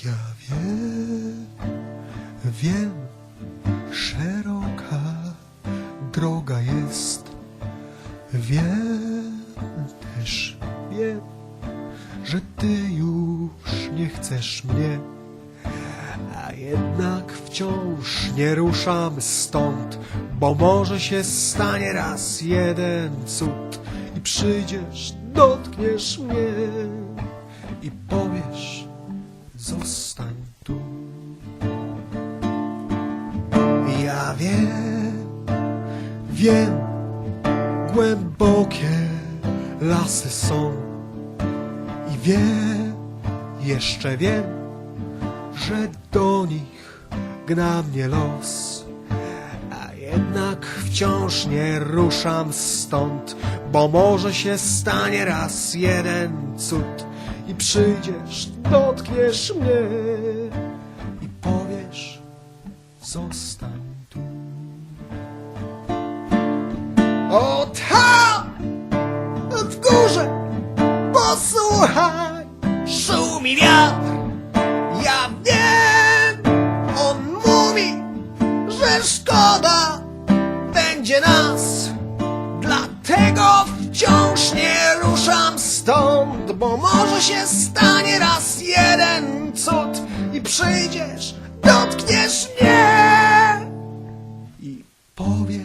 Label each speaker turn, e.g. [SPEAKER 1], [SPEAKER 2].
[SPEAKER 1] Ja wiem, wiem, szeroka droga jest. Wiem też, wiem, że ty już nie chcesz mnie. A jednak wciąż nie ruszam stąd, bo może się stanie raz jeden cud i przyjdziesz, dotkniesz mnie zostań tu. Ja wiem, wiem, głębokie lasy są i wiem, jeszcze wiem, że do nich gna mnie los. A jednak wciąż nie ruszam stąd, bo może się stanie raz jeden cud i przyjdziesz, dotkniesz mnie i powiesz, zostań tu. O tam, w górze, posłuchaj, szumi wiatr. Ja wiem, on mówi, że szkoda nas. Dlatego wciąż nie ruszam stąd, bo może się stanie raz jeden cud i przyjdziesz, dotkniesz mnie i powiesz.